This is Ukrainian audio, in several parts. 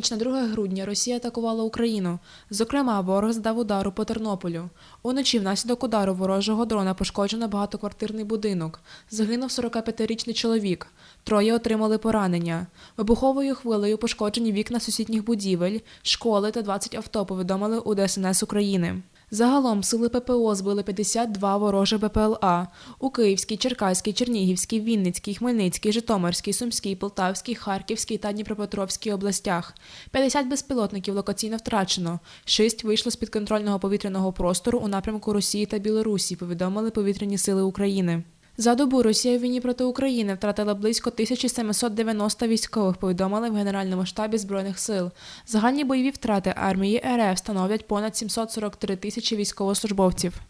ніч на 2 грудня Росія атакувала Україну. Зокрема, ворог здав удару по Тернополю. Уночі внаслідок удару ворожого дрона пошкоджено багатоквартирний будинок. Загинув 45-річний чоловік. Троє отримали поранення. Вибуховою хвилею пошкоджені вікна сусідніх будівель, школи та 20 авто повідомили у ДСНС України. Загалом сили ППО збили 52 ворожих БПЛА у Київській, Черкаській, Чернігівській, Вінницькій, Хмельницькій, Житомирській, Сумській, Полтавській, Харківській та Дніпропетровській областях. 50 безпілотників локаційно втрачено. Шість вийшло з підконтрольного повітряного простору у напрямку Росії та Білорусі, повідомили повітряні сили України. За добу Росія в війні проти України втратила близько 1790 військових, повідомили в Генеральному штабі Збройних сил. Загальні бойові втрати армії РФ становлять понад 743 тисячі військовослужбовців.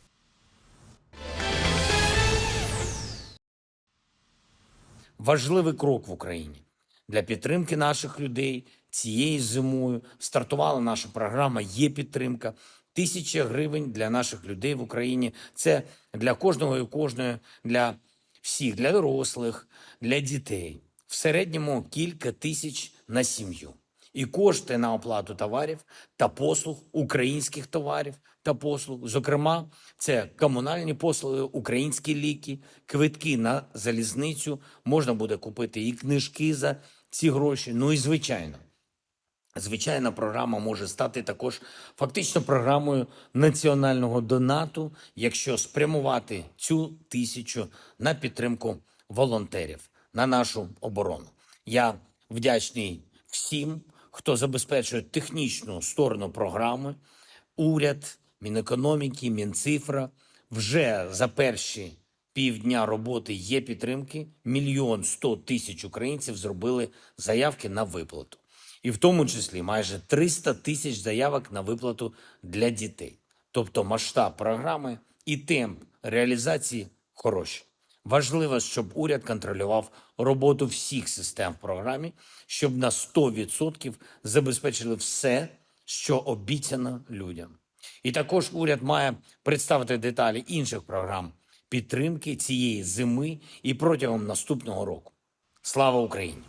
важливий крок в Україні для підтримки наших людей. Цією зимою стартувала наша програма Є підтримка. Тисяча гривень для наших людей в Україні. Це для кожного і кожної, для всіх, для дорослих, для дітей. В середньому кілька тисяч на сім'ю. І кошти на оплату товарів та послуг, українських товарів та послуг. Зокрема, це комунальні послуги, українські ліки, квитки на залізницю. Можна буде купити і книжки за ці гроші. Ну і звичайно, Звичайна програма може стати також фактично програмою національного донату, якщо спрямувати цю тисячу на підтримку волонтерів на нашу оборону. Я вдячний всім, хто забезпечує технічну сторону програми. Уряд, Мінекономіки, Мінцифра вже за перші півдня роботи є підтримки. Мільйон сто тисяч українців зробили заявки на виплату і в тому числі майже 300 тисяч заявок на виплату для дітей. Тобто масштаб програми і темп реалізації хороші. Важливо, щоб уряд контролював роботу всіх систем в програмі, щоб на 100% забезпечили все, що обіцяно людям. І також уряд має представити деталі інших програм підтримки цієї зими і протягом наступного року. Слава Україні!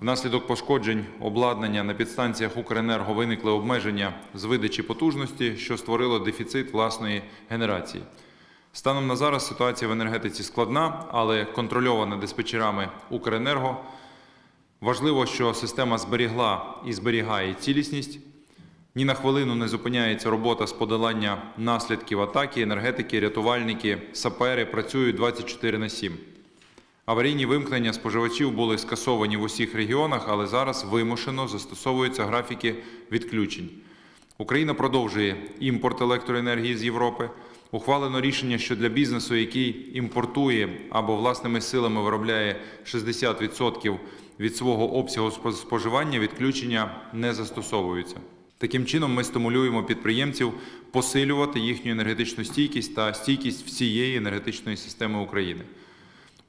Внаслідок пошкоджень обладнання на підстанціях Укренерго виникли обмеження з видачі потужності, що створило дефіцит власної генерації. Станом на зараз ситуація в енергетиці складна, але контрольована диспетчерами Укренерго. Важливо, що система зберігла і зберігає цілісність. Ні на хвилину не зупиняється робота з подолання наслідків атаки. Енергетики, рятувальники, сапери працюють 24 на 7. Аварійні вимкнення споживачів були скасовані в усіх регіонах, але зараз вимушено застосовуються графіки відключень. Україна продовжує імпорт електроенергії з Європи. Ухвалено рішення, що для бізнесу, який імпортує або власними силами виробляє 60% від свого обсягу споживання, відключення не застосовуються. Таким чином, ми стимулюємо підприємців посилювати їхню енергетичну стійкість та стійкість всієї енергетичної системи України.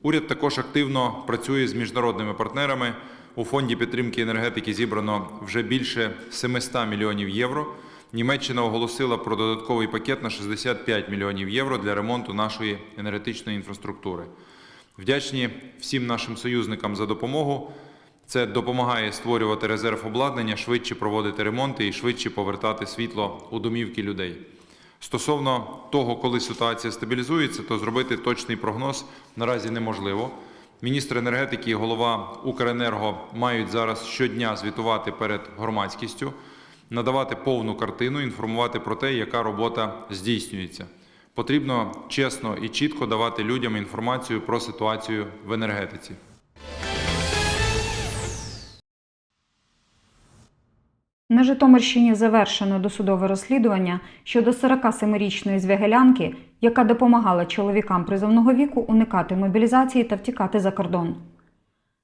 Уряд також активно працює з міжнародними партнерами. У фонді підтримки енергетики зібрано вже більше 700 мільйонів євро. Німеччина оголосила про додатковий пакет на 65 мільйонів євро для ремонту нашої енергетичної інфраструктури. Вдячні всім нашим союзникам за допомогу. Це допомагає створювати резерв обладнання, швидше проводити ремонти і швидше повертати світло у домівки людей. Стосовно того, коли ситуація стабілізується, то зробити точний прогноз наразі неможливо. Міністр енергетики і голова Укренерго мають зараз щодня звітувати перед громадськістю, надавати повну картину, інформувати про те, яка робота здійснюється. Потрібно чесно і чітко давати людям інформацію про ситуацію в енергетиці. На Житомирщині завершено досудове розслідування щодо 47-річної звягелянки, яка допомагала чоловікам призовного віку уникати мобілізації та втікати за кордон.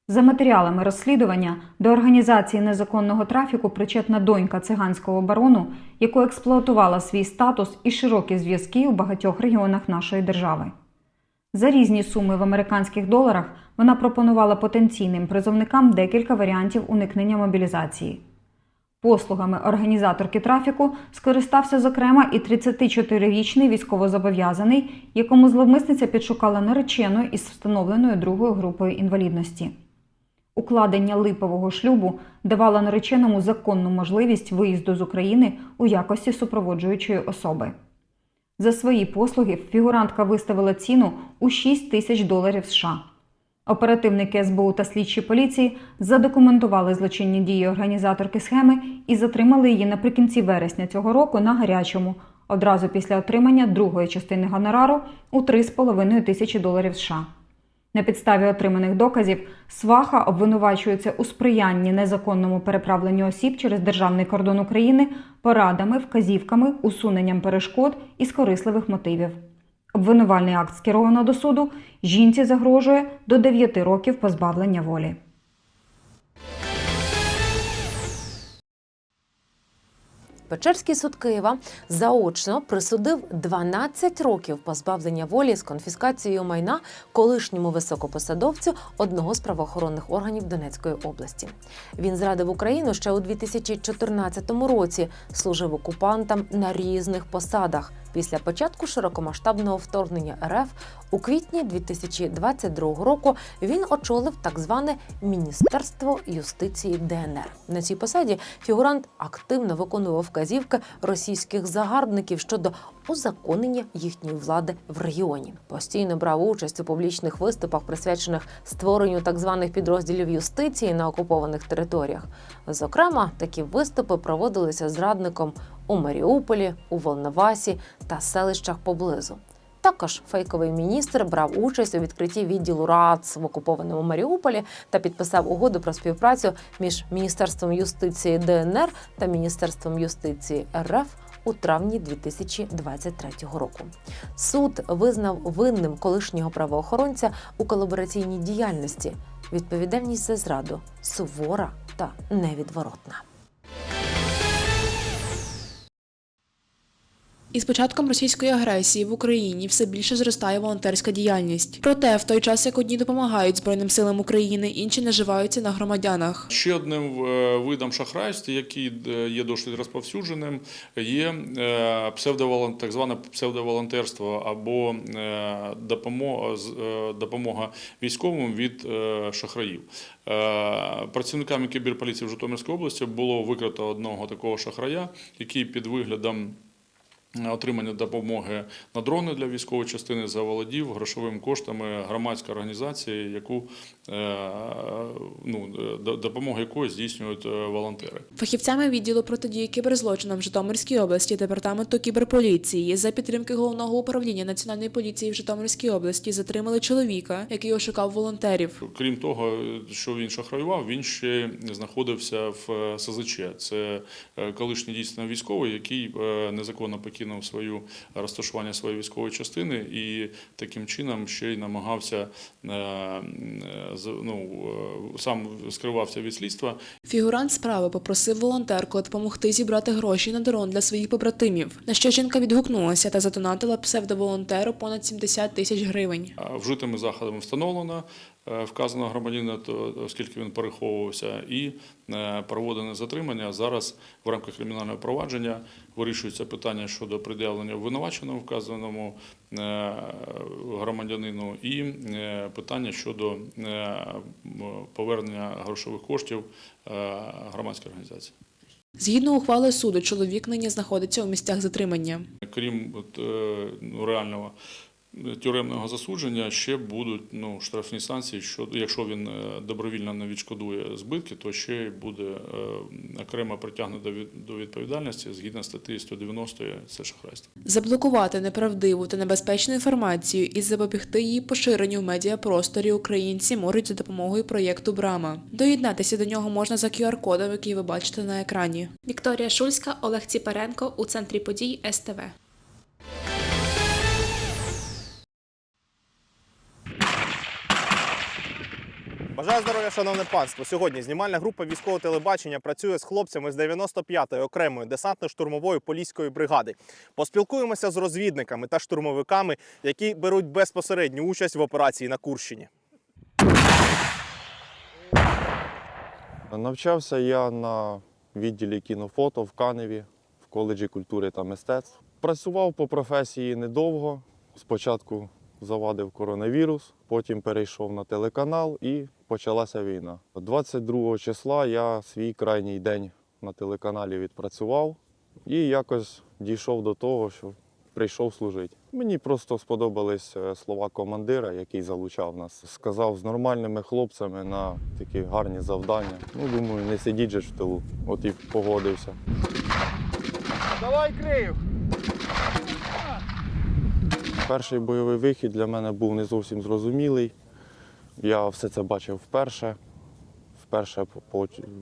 За матеріалами розслідування до організації незаконного трафіку причетна донька циганського барону, яку експлуатувала свій статус і широкі зв'язки у багатьох регіонах нашої держави. За різні суми в американських доларах вона пропонувала потенційним призовникам декілька варіантів уникнення мобілізації. Послугами організаторки трафіку скористався зокрема і 34-річний військовозобов'язаний, якому зловмисниця підшукала наречену із встановленою другою групою інвалідності. Укладення липового шлюбу давало нареченому законну можливість виїзду з України у якості супроводжуючої особи. За свої послуги фігурантка виставила ціну у 6 тисяч доларів США. Оперативники СБУ та слідчі поліції задокументували злочинні дії організаторки схеми і затримали її наприкінці вересня цього року на гарячому, одразу після отримання другої частини гонорару у 3,5 тисячі доларів США. На підставі отриманих доказів Сваха обвинувачується у сприянні незаконному переправленню осіб через державний кордон України порадами, вказівками, усуненням перешкод і корисливих мотивів. Обвинувальний акт скеровано до суду. Жінці загрожує до 9 років позбавлення волі. Печерський суд Києва заочно присудив 12 років позбавлення волі з конфіскацією майна колишньому високопосадовцю одного з правоохоронних органів Донецької області. Він зрадив Україну ще у 2014 році, служив окупантам на різних посадах. Після початку широкомасштабного вторгнення РФ у квітні 2022 року він очолив так зване Міністерство юстиції ДНР. На цій посаді фігурант активно виконував вказівки російських загарбників щодо узаконення їхньої влади в регіоні. Постійно брав участь у публічних виступах, присвячених створенню так званих підрозділів юстиції на окупованих територіях. Зокрема, такі виступи проводилися зрадником у Маріуполі, у Волновасі та селищах поблизу. Також фейковий міністр брав участь у відкритті відділу РАЦ в окупованому Маріуполі та підписав угоду про співпрацю між Міністерством юстиції ДНР та Міністерством юстиції РФ у травні 2023 року. Суд визнав винним колишнього правоохоронця у колабораційній діяльності. Відповідальність за зраду сувора та невідворотна. Із початком російської агресії в Україні все більше зростає волонтерська діяльність. Проте, в той час, як одні допомагають Збройним силам України, інші наживаються на громадянах. Ще одним е, видом шахрайства, який е, є досить розповсюдженим, є е, псевдоволон- так зване псевдоволонтерство або допомога, військовим від шахраїв. Працівниками кіберполіції в Житомирській області було викрито одного такого шахрая, який під виглядом отримання допомоги на дрони для військової частини заволодів грошовими коштами громадської організації, яку е, ну, д- допомогу якої здійснюють е, волонтери. Фахівцями відділу протидії кіберзлочинам в Житомирській області департаменту кіберполіції за підтримки головного управління національної поліції в Житомирській області затримали чоловіка, який ошукав волонтерів. Крім того, що він шахраював, він ще знаходився в е, СЗЧ. Це е, колишній дійсно військовий, який е, незаконно покинув свою розташування своєї військової частини і таким чином ще й намагався е, е, ну, е, сам скривався від слідства Фігурант справи попросив волонтерку допомогти зібрати гроші на дрон для своїх побратимів. На що жінка відгукнулася та задонатила псевдоволонтеру понад 70 тисяч гривень. Вжитими заходами встановлено е, вказаного громадянина, то- оскільки він переховувався, і е, проводене затримання. Зараз в рамках кримінального провадження вирішується питання щодо пред'явлення обвинуваченому вказаному е, громадянину і е, питання щодо е, повернення грошових коштів е, громадській організації. Згідно ухвали суду, чоловік нині знаходиться у місцях затримання. Крім от, е, ну, реального тюремного засудження, ще будуть ну, штрафні санкції, що якщо він е, добровільно не відшкодує збитки, то ще буде е, окремо від- до відповідальності згідно статті 190 це шахрайство. Заблокувати неправдиву та небезпечну інформацію і запобігти її поширенню в медіапросторі українці можуть за допомогою проєкту Брама. Доєднатися до нього можна за QR-кодом, який ви бачите на екрані. Вікторія Шульська, Олег Ціпаренко у центрі подій СТВ. Бажаю здоров'я, шановне панство. Сьогодні знімальна група військового телебачення працює з хлопцями з 95-ї окремої десантно-штурмової поліської бригади. Поспілкуємося з розвідниками та штурмовиками, які беруть безпосередню участь в операції на Курщині. Навчався я на відділі кінофото в Каневі, в коледжі культури та мистецтв. Працював по професії недовго. Спочатку завадив коронавірус, потім перейшов на телеканал і почалася війна. 22 числа я свій крайній день на телеканалі відпрацював і якось дійшов до того, що прийшов служити. Мені просто сподобались е, слова командира, який залучав нас. Сказав з нормальними хлопцями на такі гарні завдання. Ну, думаю, не сидіть же в тилу. От і погодився. Давай крию! Перший бойовий вихід для мене був не зовсім зрозумілий. Я все це бачив вперше. Вперше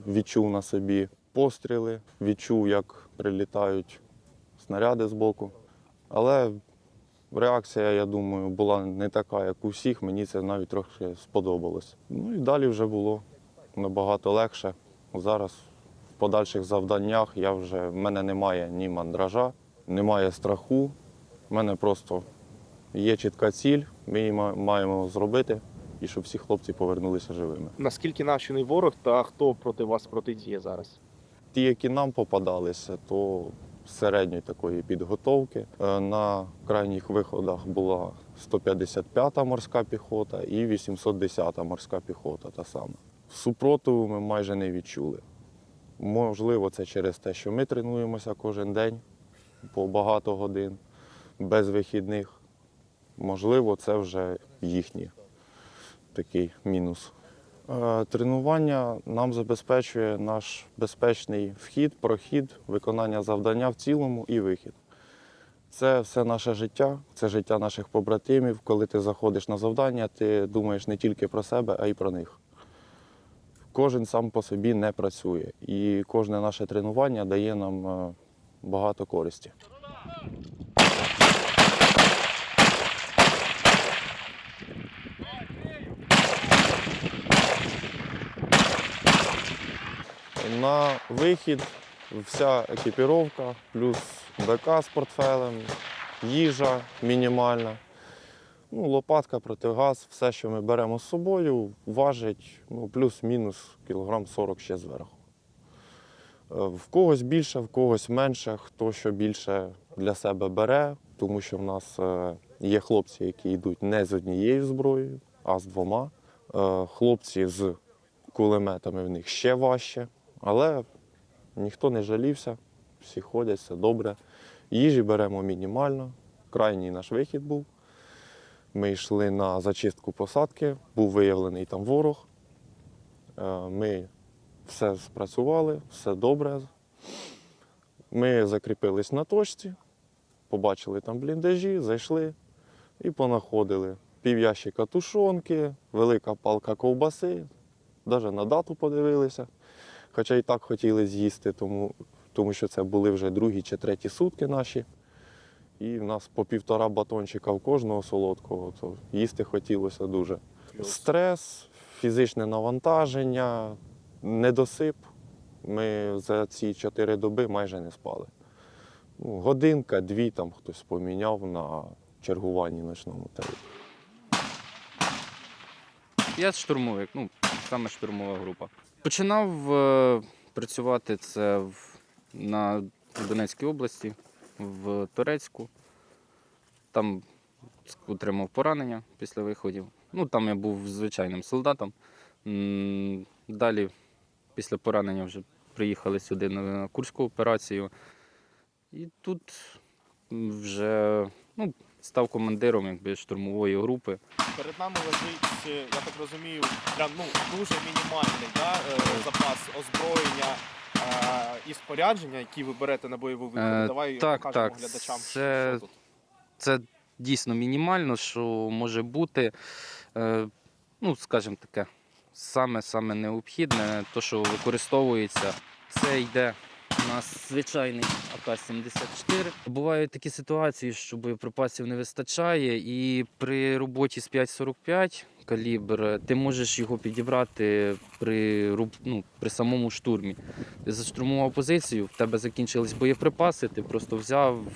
відчув на собі постріли, відчув, як прилітають снаряди з боку. Але реакція, я думаю, була не така, як у всіх. Мені це навіть трохи сподобалось. Ну і далі вже було набагато легше. Зараз в подальших завданнях я вже, в мене немає ні мандража, немає страху. У мене просто є чітка ціль, ми її маємо зробити, і щоб всі хлопці повернулися живими. Наскільки навчений ворог та хто проти вас протидіє зараз? Ті, які нам попадалися, то середньої такої підготовки. Е, На крайніх виходах була 155-та морська піхота і 810-та морська піхота та сама. Супротиву ми майже не відчули. Можливо, це через те, що ми тренуємося кожен день по багато годин, без вихідних. Можливо, це вже їхній такий мінус. Е, Тренування нам забезпечує наш безпечний вхід, прохід, виконання завдання в цілому і вихід. Це все наше життя, це життя наших побратимів. Коли ти заходиш на завдання, ти думаєш не тільки про себе, а й про них. Кожен сам по собі не працює. І кожне наше тренування дає нам е, багато користі. На вихід вся екіпіровка, плюс БК з портфелем, їжа мінімальна, ну, лопатка, протигаз, все, що ми беремо з собою, важить ну, плюс-мінус кілограм 40 ще зверху. Е, В когось більше, в когось менше, хто що більше для себе бере, тому що в нас е, є хлопці, які йдуть не з однією зброєю, а з двома. Е, Хлопці з кулеметами в них ще важче, але ніхто не жалівся, всі ходять, все добре. Їжі беремо мінімально. Крайній наш вихід був. Ми йшли на зачистку посадки, був виявлений там ворог. Е, Ми все спрацювали, все добре. Ми закріпились на точці, побачили там бліндажі, зайшли і понаходили пів ящика тушонки, велика палка ковбаси, навіть на дату подивилися. Хоча і так хотіли з'їсти, тому, тому що це були вже другі чи треті сутки наші. І в нас по півтора батончика в кожного солодкого, то їсти хотілося дуже. Стрес, фізичне навантаження, недосип. Ми за ці чотири доби майже не спали. Ну, годинка, дві там хтось поміняв на чергуванні ночному. Й Я штурмовик, ну, саме штурмова група. Починав е, працювати це в, на Донецькій області, в Турецьку. Там отримав поранення після виходів. Ну, там я був звичайним солдатом. Далі, після поранення, вже приїхали сюди на Курську операцію. І тут вже ну, став командиром якби, штурмової групи. Перед нами лежить, е, я так розумію, прям ну дуже мінімальний да, е, запас озброєння е, і спорядження, які ви берете на бойову. Е, Давай так, покажемо так, глядачам, це- що тут. це дійсно мінімально, що може бути, ну, скажімо таке, саме-саме необхідне, то, що використовується, це йде у нас звичайний АК-74. Бувають такі ситуації, що боєприпасів не вистачає, і при роботі з 5,45 калібр ти можеш його підібрати при, ну, при самому штурмі. Ти заштурмував позицію, в тебе закінчились боєприпаси, ти просто взяв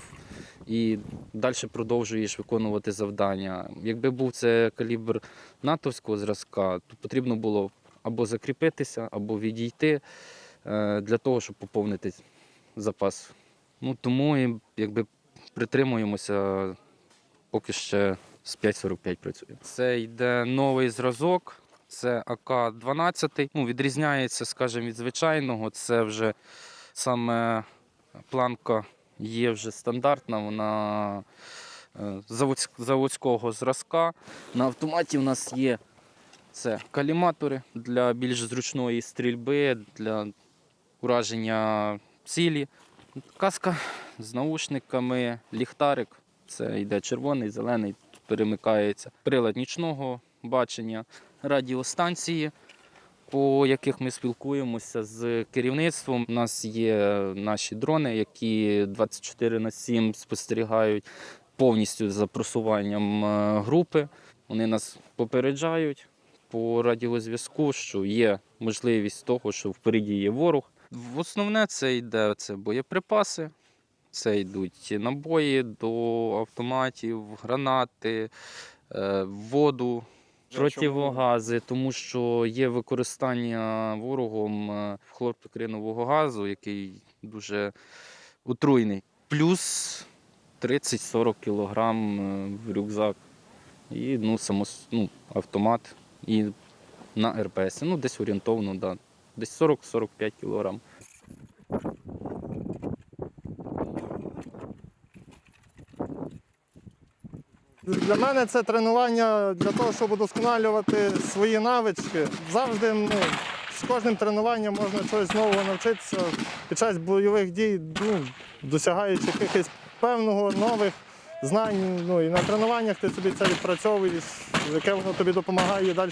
і далі продовжуєш виконувати завдання. Якби був це калібр натовського зразка, то потрібно було або закріпитися, або відійти. Е, для того, щоб поповнити запас. Ну, тому і якби притримуємося, поки ще з 5.45 працює. Це йде новий зразок, це АК-12. Ну, відрізняється, скажімо, від звичайного. Це вже саме планка є вже стандартна, вона е, заводського зразка. На автоматі в нас є це каліматори для більш зручної стрільби, для ураження цілі. Каска з наушниками, ліхтарик. Це йде червоний, зелений, перемикається. Прилад нічного бачення, радіостанції, по яких ми спілкуємося з керівництвом. У нас є наші дрони, які 24 на 7 спостерігають повністю за просуванням е, групи. Вони нас попереджають по радіозв'язку, що є можливість того, що впереді є ворог. В основне це йде це боєприпаси, це йдуть набої до автоматів, гранати, е, воду, противогази, тому що є використання ворогом е, хлорпікринового газу, який дуже отруйний. Плюс 30-40 кілограм е, в рюкзак. І ну, само, ну, автомат і на РПС. Ну, десь орієнтовно, да. Десь 40-45 кілограм. Для мене це тренування для того, щоб удосконалювати свої навички. Завжди ну, з кожним тренуванням можна чогось нового навчитися під час бойових дій, ну, досягаючи якихось певного нових знань. Ну, і на тренуваннях ти собі це відпрацьовуєш, яке воно тобі допомагає далі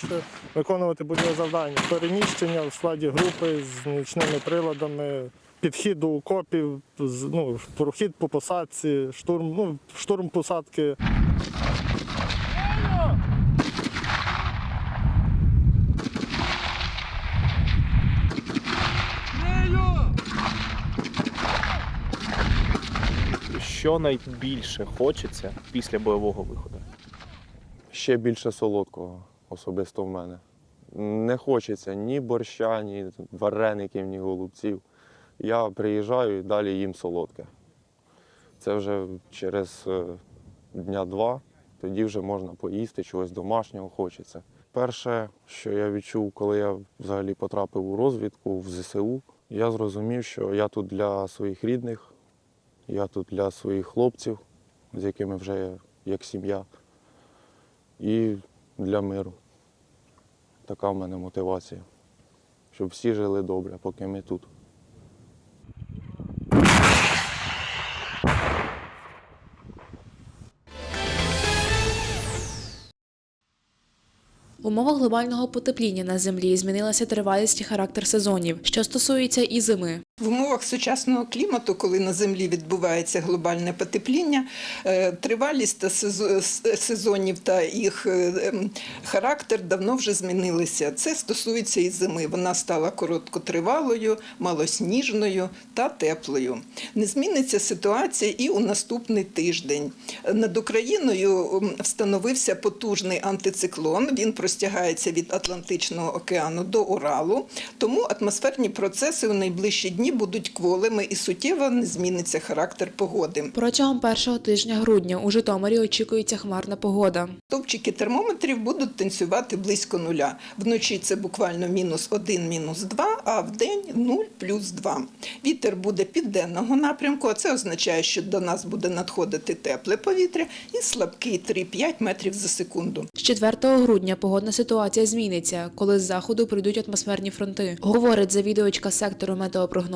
виконувати бойове завдання. Переміщення в складі групи з нічними приладами. Підхід до окопів, ну, прохід по посадці, штурм, ну, штурм посадки. Що найбільше хочеться після бойового виходу? Ще більше солодкого особисто в мене. Не хочеться ні борща, ні вареників, ні голубців. Я приїжджаю і далі їм солодке. Це вже через е, дня два, тоді вже можна поїсти, чогось домашнього хочеться. Перше, що я відчув, коли я взагалі потрапив у розвідку в ЗСУ, я зрозумів, що я тут для своїх рідних, я тут для своїх хлопців, з якими вже як сім'я і для миру. Така в мене мотивація. Щоб всі жили добре, поки ми тут. В умовах глобального потепління на землі змінилася тривалість і характер сезонів, що стосується і зими. В умовах сучасного клімату, коли на землі відбувається глобальне потепління, е, тривалість та сезонів та їх е, ем, характер давно вже змінилися. Це стосується і зими. Вона стала короткотривалою, малосніжною та теплою. Не зміниться ситуація і у наступний тиждень. Над Україною ем, встановився потужний антициклон. Він простягається від Атлантичного океану до Уралу. Тому атмосферні процеси у найближчі дні будуть кволими і суттєво не зміниться характер погоди. Протягом першого тижня грудня у Житомирі очікується хмарна погода. Стовпчики термометрів будуть танцювати близько нуля. Вночі це буквально мінус 1, мінус 2, а в день 0 плюс 2. Вітер буде південного напрямку, а це означає, що до нас буде надходити тепле повітря і слабкий 3-5 метрів за секунду. З 4 грудня погодна ситуація зміниться, коли з заходу прийдуть атмосферні фронти, говорить завідувачка сектору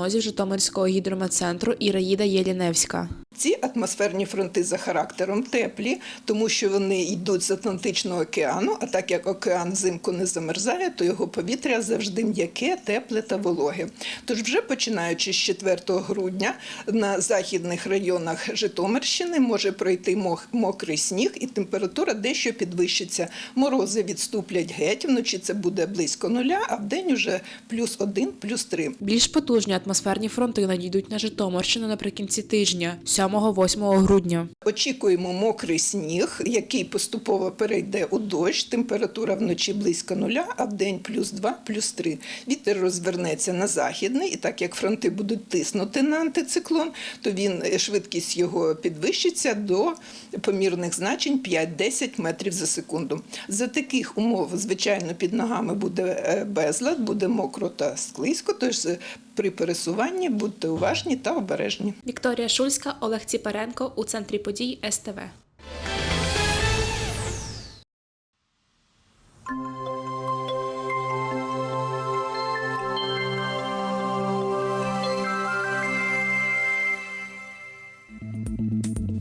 метеопрогнозів Житомирського гідрометцентру Іраїда Єліневська. Ці атмосферні фронти за характером теплі, тому що вони йдуть з Атлантичного океану. А так як океан взимку не замерзає, то його повітря завжди м'яке, тепле та вологе. Тож, вже починаючи з 4 грудня на західних районах Житомирщини може пройти мокрий сніг, і температура дещо підвищиться. Морози відступлять геть. Вночі це буде близько нуля, а вдень уже плюс 1, плюс 3. Більш потужні атмосферні фронти надійдуть на Житомирщину наприкінці тижня, 7-8 грудня. Очікуємо мокрий сніг, який поступово перейде у дощ. Температура вночі близько нуля, а в день плюс 2, плюс 3. Вітер розвернеться на західний, і так як фронти будуть тиснути на антициклон, то він е, швидкість його підвищиться до помірних значень 5-10 метрів за секунду. За таких умов, звичайно, під ногами буде е, безлад, буде мокро та склизько. Тож при пересуванні будьте уважні та обережні. Вікторія Шульська, Олег Ціпаренко у центрі подій СТВ.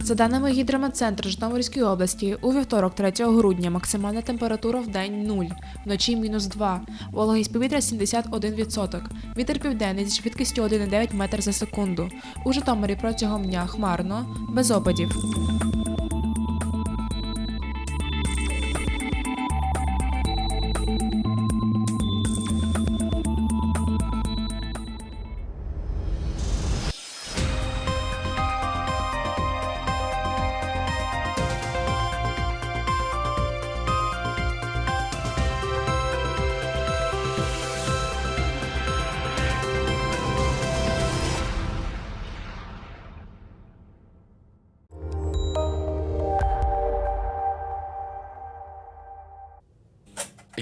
За даними гідрометцентру Житомирської області, у вівторок 3 грудня максимальна температура в день 0, вночі мінус 2, вологість повітря 71%, вітер південний зі швидкістю 1,9 метр за секунду. У Житомирі протягом дня хмарно, без опадів.